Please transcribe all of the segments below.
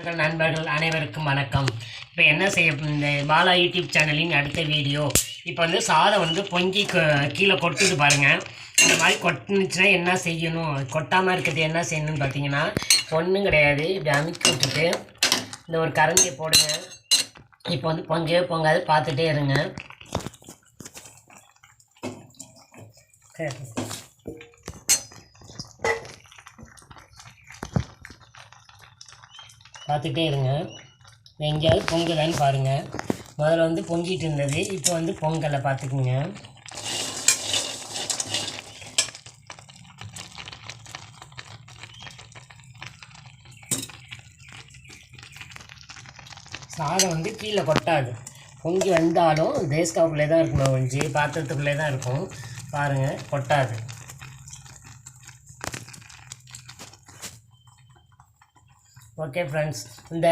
நண்பர்கள் நண்பர்கள் அனைவருக்கும் வணக்கம். இப்போ என்ன செய்ய இந்த பாலா யூடியூப் சேனலின் அடுத்த வீடியோ. இப்போ வந்து சாதம் வந்து பொங்கி கீழே கொட்டுது பாருங்கள் இந்த மாதிரி கொட்டுனுச்சுன்னா என்ன செய்யணும்? கொட்டாமல் இருக்கிறது என்ன செய்யணும்னு பார்த்தீங்கன்னா ஒன்றும் கிடையாது. இப்படி அமுக்கி விட்டுட்டு இந்த ஒரு கரண்டியை போடுங்க. இப்போ வந்து பொங்கவே பொங்காது பார்த்துட்டே இருங்க. சரி. பார்த்துட்டே இருங்க. எங்கேயாவது பொங்கலான்னு பாருங்கள் முதல்ல வந்து பொங்கிட்டு இருந்தது. இப்போ வந்து பொங்கலை பார்த்துக்குங்க. சாதம் வந்து கீழே கொட்டாது. பொங்கி வந்தாலும் தேஸ்காவுக்குள்ளே தான் இருக்கணும் கொஞ்சம் பாத்திரத்துக்குள்ளே தான் இருக்கும். பாருங்கள் கொட்டாது. ஓகே ஃப்ரெண்ட்ஸ் இந்த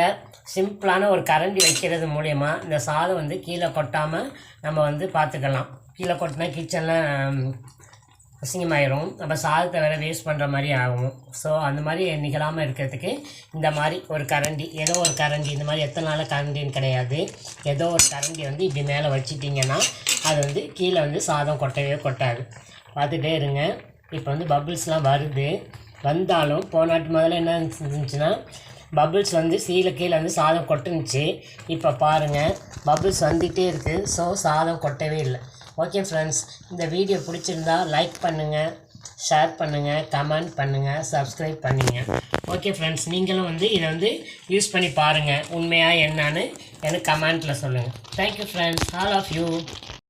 சிம்பிளான ஒரு கரண்டி வைக்கிறது மூலயமா இந்த சாதம் வந்து கீழே கொட்டாமல் நம்ம வந்து பார்த்துக்கலாம். கீழே கொட்டினா கிச்சனில் அசிங்கமாயிரும். நம்ம சாதத்தை வேறு வேஸ்ட் பண்ணுற மாதிரி ஆகும். ஸோ அந்த மாதிரி நிகழாமல் இருக்கிறதுக்கு இந்த மாதிரி ஒரு கரண்டி ஏதோ ஒரு கரண்டி இந்த மாதிரி எத்தனை நாள் கரண்டின்னு கிடையாது. ஏதோ ஒரு கரண்டி வந்து இப்படி மேலே வச்சிட்டிங்கன்னா அது வந்து கீழே வந்து சாதம் கொட்டவே கொட்டாது. பார்த்துட்டே இருங்க. இப்போ வந்து பபிள்ஸ்லாம் வருது. வந்தாலும் போனாட்டு முதல்ல என்ன இருந்துச்சுன்னா பபிள்ஸ் வந்து சீல கீழே வந்து சாதம் கொட்டுனுச்சு. இப்போ பாருங்கள் பபிள்ஸ் வந்துகிட்டே இருக்குது ஸோ சாதம் கொட்டவே இல்லை. ஓகே ஃப்ரெண்ட்ஸ் இந்த வீடியோ பிடிச்சிருந்தா லைக் பண்ணுங்கள் ஷேர் பண்ணுங்கள் கமெண்ட் பண்ணுங்கள் சப்ஸ்கிரைப் பண்ணுங்க. ஓகே ஃப்ரெண்ட்ஸ் நீங்களும் வந்து இதை வந்து யூஸ் பண்ணி பாருங்கள் உண்மையாக என்னன்னு எனக்கு கமெண்ட்டில் சொல்லுங்கள் thank you friends all of you